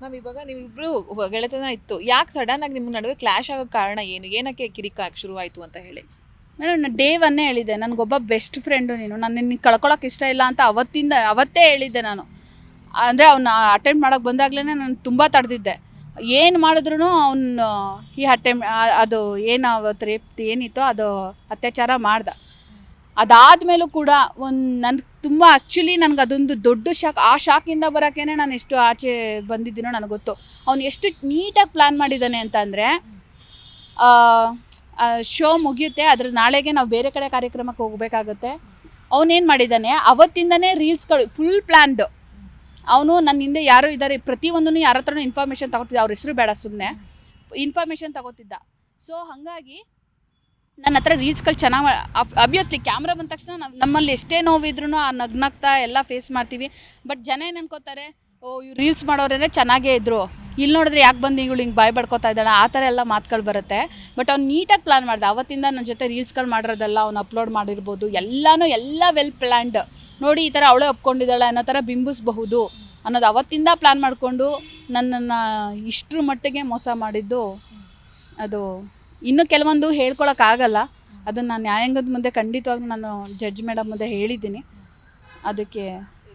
Ma'am, ಇವಾಗ ನೀವಿಬ್ರು ಗೆಳೆತನ ಇತ್ತು. ಯಾಕೆ ಸಡನ್ ಆಗಿ ನಿಮ್ಮ ನಡುವೆ ಕ್ಲಾಶ್ ಆಗೋ ಕಾರಣ ಏನು? ಏನಕ್ಕೆ ಕಿರಿಕ ಶುರುವಾಯಿತು ಅಂತ ಹೇಳಿ? ನಾನು ಡೇ ಒನ್ನೇ ಹೇಳಿದ್ದೆ. ನನಗೊಬ್ಬ ಬೆಸ್ಟ್ ಫ್ರೆಂಡು ನೀನು. ನಾನು ನಿನ್ನ ಕಳ್ಕೊಳಕ್ಕೆ ಇಷ್ಟ ಇಲ್ಲ ಅಂತ ಅವತ್ತಿಂದ, ಅವತ್ತೇ ಹೇಳಿದ್ದೆ ನಾನು. ಅಂದರೆ ಅವ್ನ ಅಟೆಂಡ್ ಮಾಡೋಕ್ಕೆ ಬಂದಾಗಲೇ ನಾನು ತುಂಬ ತಡೆದಿದ್ದೆ. ಏನು ಮಾಡಿದ್ರು ಅವನು ಈ ಅಟೆಂಪ್ ಅದು ಏನು ಅವತ್ತು ರೇಪ್ ಏನಿತ್ತೋ ಅದು ಅತ್ಯಾಚಾರ ಮಾಡ್ದ. ಅದಾದಮೇಲೂ ಕೂಡ ಒಂದು ನನ್ಗೆ ತುಂಬ ಆ್ಯಕ್ಚುಲಿ ನನಗೆ ಅದೊಂದು ದೊಡ್ಡ ಶಾಕ್, ಆ ಶಾಕಿಂದ ಬರೋಕ್ಕೇನೆ ನಾನು ಎಷ್ಟು ಆಚೆ ಬಂದಿದ್ದೀನೋ ನನಗೆ ಗೊತ್ತು. ಅವನು ಎಷ್ಟು ನೀಟಾಗಿ ಪ್ಲ್ಯಾನ್ ಮಾಡಿದ್ದಾನೆ ಅಂತ ಅಂದರೆ ಶೋ ಮುಗಿಯುತ್ತೆ, ಅದ್ರ ನಾಳೆಗೆ ನಾವು ಬೇರೆ ಕಡೆ ಕಾರ್ಯಕ್ರಮಕ್ಕೆ ಹೋಗಬೇಕಾಗುತ್ತೆ. ಅವನೇನು ಮಾಡಿದ್ದಾನೆ ಅವತ್ತಿಂದನೇ ರೀಲ್ಸ್ಗಳು ಫುಲ್ ಪ್ಲ್ಯಾನ್ದು ಅವನು ನನ್ನ ಹಿಂದೆ ಯಾರು ಇದ್ದಾರೆ ಪ್ರತಿಯೊಂದನ್ನು ಯಾರ ಹತ್ರನೂ ಇನ್ಫಾರ್ಮೇಷನ್ ತಗೋತಿದ್ದ ಅವ್ರ ಹೆಸರು ಬೇಡ ಸುಮ್ಮನೆ ಇನ್ಫಾರ್ಮೇಷನ್ ತಗೋತಿದ್ದ ಸೊ ಹಾಗಾಗಿ ನನ್ನ ಹತ್ರ ರೀಲ್ಸ್ಗಳು ಚೆನ್ನಾಗಿ ಅಬ್ವಿಯಸ್ಲಿ ಕ್ಯಾಮ್ರಾ ಬಂದ ತಕ್ಷಣ ನಾವು ನಮ್ಮಲ್ಲಿ ಎಷ್ಟೇ ನೋವಿದ್ರೂ ಆ ನಗ್ನಗ್ತಾ ಎಲ್ಲ ಫೇಸ್ ಮಾಡ್ತೀವಿ. ಬಟ್ ಜನ ಏನು ಅನ್ಕೋತಾರೆ, ಓ, ಇವ್ರು ರೀಲ್ಸ್ ಮಾಡೋರೇ ಚೆನ್ನಾಗೇ ಇದ್ರು. ಇಲ್ಲಿ ನೋಡಿದ್ರೆ ಯಾಕೆ ಬಂದು ಇವಳು ಹಿಂಗೆ ಬಾಯ್ ಬಡ್ಕೋತಾ ಇದ್ದಾಳೆ? ಆ ಥರ ಎಲ್ಲ ಮಾತುಗಳು ಬರುತ್ತೆ. ಬಟ್ ಅವ್ನು ನೀಟಾಗಿ ಪ್ಲ್ಯಾನ್ ಮಾಡಿದೆ. ಅವತ್ತಿಂದ ನನ್ನ ಜೊತೆ ರೀಲ್ಸ್ಗಳು ಮಾಡಿರೋದೆಲ್ಲ ಅವ್ನು ಅಪ್ಲೋಡ್ ಮಾಡಿರ್ಬೋದು. ಎಲ್ಲನೂ ಎಲ್ಲ ವೆಲ್ ಪ್ಲ್ಯಾಂಡ್ ನೋಡಿ ಈ ಥರ ಅವಳೇ ಒಪ್ಕೊಂಡಿದ್ದಾಳೆ ಅನ್ನೋ ಥರ ಬಿಂಬಿಸಬಹುದು ಅನ್ನೋದು ಅವತ್ತಿಂದ ಪ್ಲ್ಯಾನ್ ಮಾಡಿಕೊಂಡು ನನ್ನನ್ನು ಇಷ್ಟರ ಮಟ್ಟಿಗೆ ಮೋಸ ಮಾಡಿದ್ದು ಅದು ಇನ್ನು ಕೆಲವೊಂದು ಹೇಳ್ಕೊಳಕ್ಕಾಗಲ್ಲ ಅದನ್ನು ನಾನು ನ್ಯಾಯಾಂಗದ ಮುಂದೆ ಖಂಡಿತವಾಗ್ಲೂ ನಾನು ಜಡ್ಜ್ ಮೇಡಮ್ ಮುಂದೆ ಹೇಳಿದ್ದೀನಿ. ಅದಕ್ಕೆ